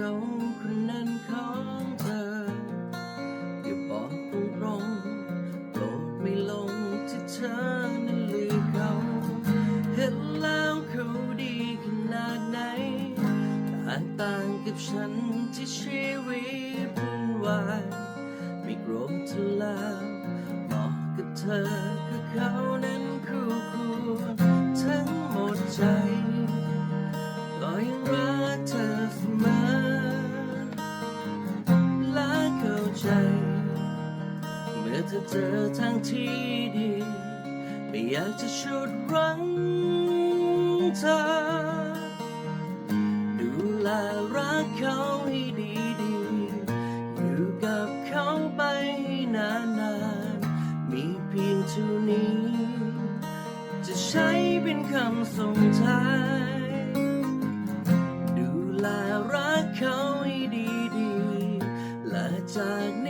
ขาคนนั้นของเธอ อย่าบอกตรงๆโปรดไม่ลงที่เธอนั้นลืมเขา เห็นแล้วเขาดีขนาดไหนแตกต่างกับฉันที่ชีวิตวุ่นวายไม่โกรธเธอแล้วบอกกับเธอคือเขานั้นคู่ควรทั้งหมดใจ เมื่อเจอทางที่ดี ไม่อยากจะชุดรั้งเธอ ดูแลรักเขาให้ดีดีอยู่กับเขาไปให้นานๆ มีเพียงเท่านี้ จะใช้เป็นคำส่งท้ายดูแลรักเขาให้ดีดีและจากนี้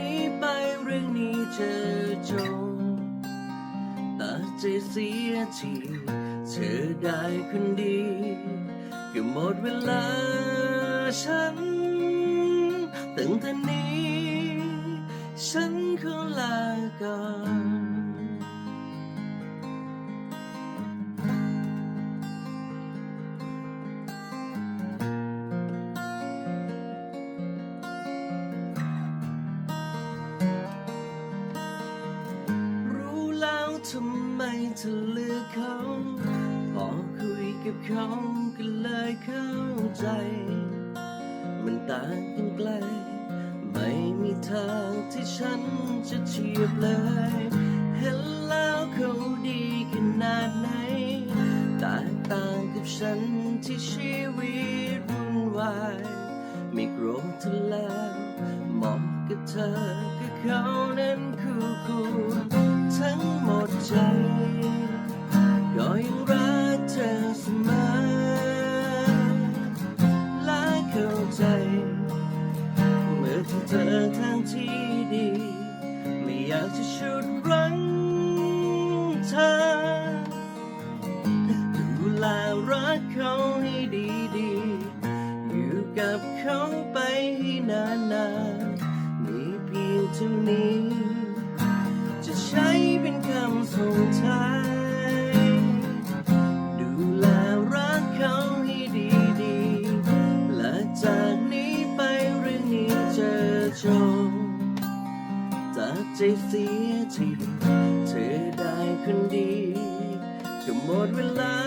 จงตัดใจเสียทีเธอได้คนดีก็หมดเวลาฉันตั้งแต่นี้ ฉันขอลาก่อน ทำไมเธอเลือกเขา พอคุยกับเขาก็เลยเข้าใจ มันต่างกันไกล ไม่มีทางที่ฉันจะเทียบเลย เห็นแล้วเขาดีขนาดไหนแตกต่างกับฉันที่ชีวิต เธอทางที่ดี ไม่อยากจะชุดรั้งเธอ ดูแลรักเขาให้ดีดีๆ อยู่กับเขาไปให้นานๆมีเพียงเท่านี้ จะใช้เป็นคำส่งท้าย ใจเสียทีเธอได้คนดีก็หมดเวลา